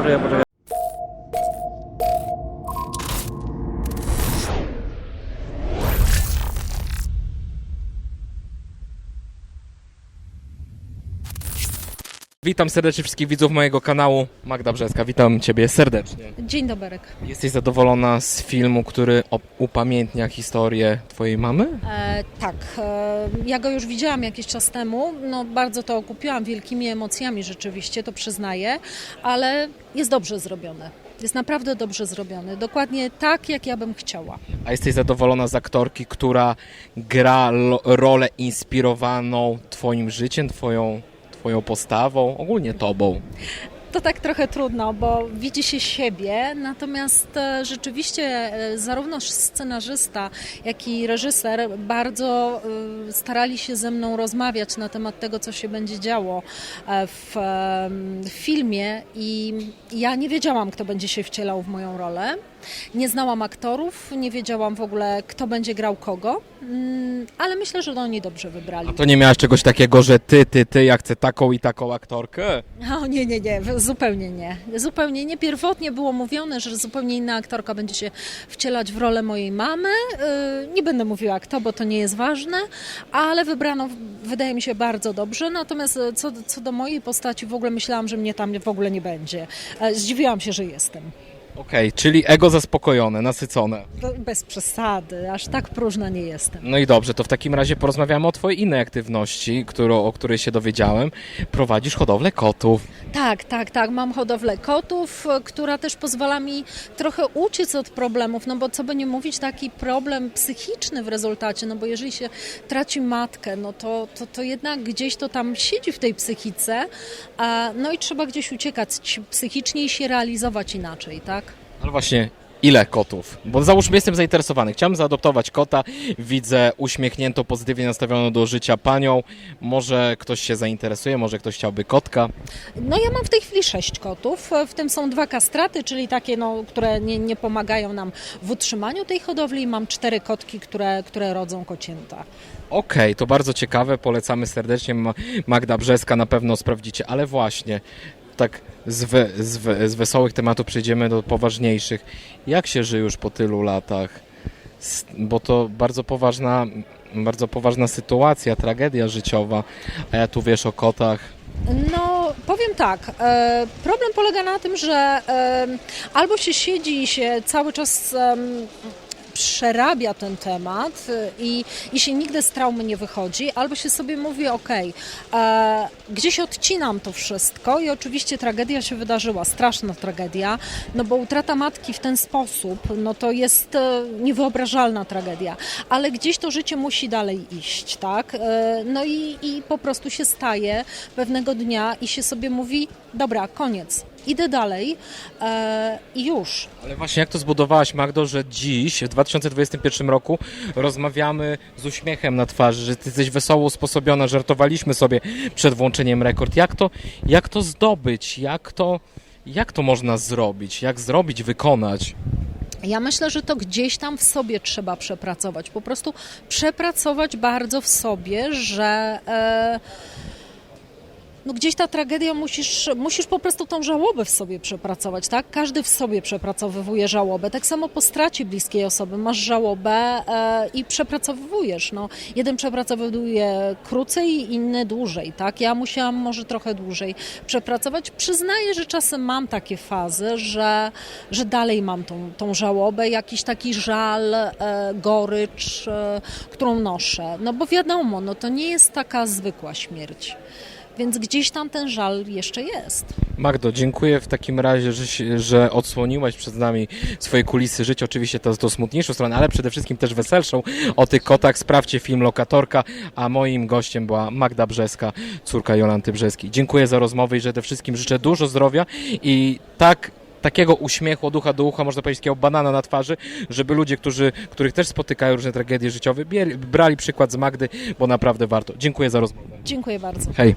不抽烟不抽 Witam serdecznie wszystkich widzów mojego kanału. Magda Brzeska, witam Ciebie serdecznie. Dzień doberek. Jesteś zadowolona z filmu, który upamiętnia historię Twojej mamy? E, tak, e, ja go już widziałam jakiś czas temu. No, bardzo to okupiłam wielkimi emocjami rzeczywiście, to przyznaję, ale jest dobrze zrobione. Jest naprawdę dobrze zrobiony. Dokładnie tak, jak ja bym chciała. A jesteś zadowolona z aktorki, która gra rolę inspirowaną Twoim życiem, Twoją, twoją postawą, ogólnie Tobą? To tak trochę trudno, bo widzi się siebie, natomiast e, rzeczywiście e, zarówno scenarzysta, jak i reżyser bardzo e, starali się ze mną rozmawiać na temat tego, co się będzie działo w filmie i ja nie wiedziałam, kto będzie się wcielał w moją rolę. Nie znałam aktorów, nie wiedziałam w ogóle, kto będzie grał kogo, mm, ale myślę, że oni dobrze wybrali. A to nie miałaś czegoś takiego, że Ty, Ty, Ty, ja chcę taką i taką aktorkę? O nie, nie, nie, zupełnie nie. Zupełnie nie. Pierwotnie było mówione, że zupełnie inna aktorka będzie się wcielać w rolę mojej mamy. Yy, Nie będę mówiła kto, bo to nie jest ważne, ale wybrano, wydaje mi się, bardzo dobrze. Natomiast e, co, co do mojej postaci, w ogóle myślałam, że mnie tam w ogóle nie będzie. E, Zdziwiłam się, że jestem. Okej, czyli ego zaspokojone, nasycone. To Bez przesady, aż tak próżna nie jestem. No i dobrze, to w takim razie porozmawiamy o Twojej innej aktywności, którą, o której się dowiedziałem. Prowadzisz hodowlę kotów. Tak, tak, tak. Mam hodowlę kotów, e, która też pozwala mi trochę uciec od problemów, no bo co by nie mówić, taki problem psychiczny w rezultacie, no bo jeżeli się traci matkę, no to, to, to jednak gdzieś to tam siedzi w tej psychice, a, no i trzeba gdzieś uciekać psychicznie i się realizować inaczej, tak? Ale właśnie, ile kotów? Bo załóżmy, jestem zainteresowany. Chciałem zaadoptować kota. Widzę uśmiechniętą, pozytywnie nastawioną do życia panią. Może ktoś się zainteresuje, może ktoś chciałby kotka. No ja mam w tej chwili sześć kotów, w tym są dwa kastraty, czyli takie, no, które nie, nie pomagają nam w utrzymaniu tej hodowli i mam cztery kotki, które, które rodzą kocięta. Okej, to bardzo ciekawe, polecamy serdecznie. Ma- Magda Brzeska na pewno sprawdzicie, ale właśnie, tak z, we, z, we, z wesołych tematów przejdziemy do poważniejszych. Jak się żyje już po tylu latach? Bo to bardzo poważna, bardzo poważna sytuacja, tragedia życiowa, a ja tu wiesz o kotach. No, powiem tak. E, problem polega na tym, że albo się siedzi i się cały czas przerabia ten temat e, i, i się nigdy z traumy nie wychodzi, albo się sobie mówi, okej, e, gdzieś odcinam to wszystko i oczywiście tragedia się wydarzyła, straszna tragedia, no bo utrata matki w ten sposób, no to jest e, niewyobrażalna tragedia, ale gdzieś to życie musi dalej iść, tak? E, No i, i po prostu się staje pewnego dnia i się sobie mówi, dobra, koniec, idę dalej e, i już. Ale właśnie jak to zbudowałaś, Magdo, że dziś, w 2021 roku, rozmawiamy z uśmiechem na twarzy, że ty jesteś wesoło usposobiona, żartowaliśmy sobie przed włączeniem rekord. Jak to, jak to zdobyć? Jak to, jak to można zrobić? Jak zrobić, wykonać? Ja myślę, że to gdzieś tam w sobie trzeba przepracować. Po prostu przepracować bardzo w sobie, że. E, no gdzieś ta tragedia musisz, musisz po prostu tą żałobę w sobie przepracować, tak? Każdy w sobie przepracowywuje żałobę. Tak samo po stracie bliskiej osoby masz żałobę e, i przepracowujesz. No, jeden przepracowuje krócej, inny dłużej, tak? Ja musiałam może trochę dłużej przepracować. Przyznaję, że czasem mam takie fazy, że, że dalej mam tą, tą żałobę, jakiś taki żal, e, gorycz, e, którą noszę. No bo wiadomo, no to nie jest taka zwykła śmierć. Więc gdzieś tam ten żal jeszcze jest. Magdo, dziękuję w takim razie, że, że odsłoniłaś przed nami swoje kulisy życia. Oczywiście to, to smutniejszą stronę, ale przede wszystkim też weselszą. O tych kotach sprawdźcie film Lokatorka, a moim gościem była Magda Brzeska, córka Jolanty Brzeskiej. Dziękuję za rozmowę i przede wszystkim życzę dużo zdrowia i tak takiego uśmiechu od ucha do ucha, można powiedzieć, takiego banana na twarzy, żeby ludzie, którzy, których też spotykają różne tragedie życiowe, brali przykład z Magdy, bo naprawdę warto. Dziękuję za rozmowę. Dziękuję bardzo. Hej.